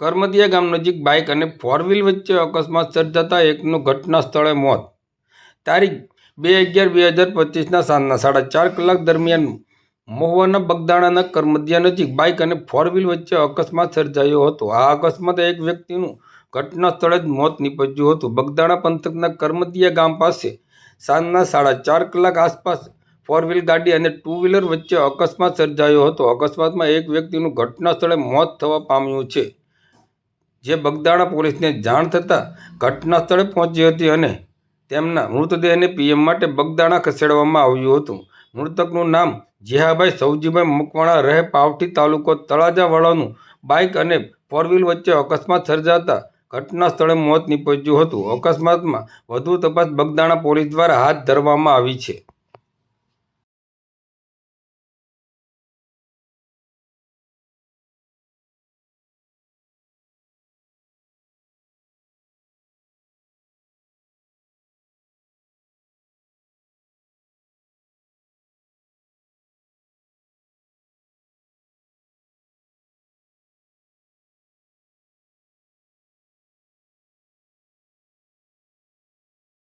કરમદિયા ગામ નજીક બાઇક અને ફોર વ્હીલ વચ્ચે અકસ્માત સર્જાતા એકનું ઘટના સ્થળે મોત. તારીખ બે અગિયાર બે હજાર પચીસના સાંજના સાડા ચાર કલાક દરમિયાન મહુવાના બગદાણાના કરમદિયા નજીક બાઇક અને ફોર વ્હીલ વચ્ચે અકસ્માત સર્જાયો હતો. આ અકસ્માત એક વ્યક્તિનું ઘટના સ્થળે જ મોત નીપજ્યું હતું. બગદાણા પંથકના કરમદિયા ગામ પાસે સાંજના સાડા ચાર કલાક આસપાસ ફોર વ્હીલ ગાડી અને ટુ વ્હીલર વચ્ચે અકસ્માત સર્જાયો હતો. અકસ્માતમાં એક વ્યક્તિનું ઘટના સ્થળે મોત થવા પામ્યું છે. જે બગદાણા પોલીસને જાણ થતાં ઘટના સ્થળે પહોંચી હતી અને તેમના મૃતદેહને પીએમ માટે બગદાણા ખસેડવામાં આવ્યું હતું. મૃતકનું નામ જીહાભાઈ સૌજીભાઈ મકવાણા રહે પાવઠી તાલુકો તળાજાવાળાનું બાઇક અને ફોર વ્હીલ વચ્ચે અકસ્માત સર્જાતા ઘટના સ્થળે મોત નીપજ્યું હતું. અકસ્માતમાં વધુ તપાસ બગદાણા પોલીસ દ્વારા હાથ ધરવામાં આવી છે.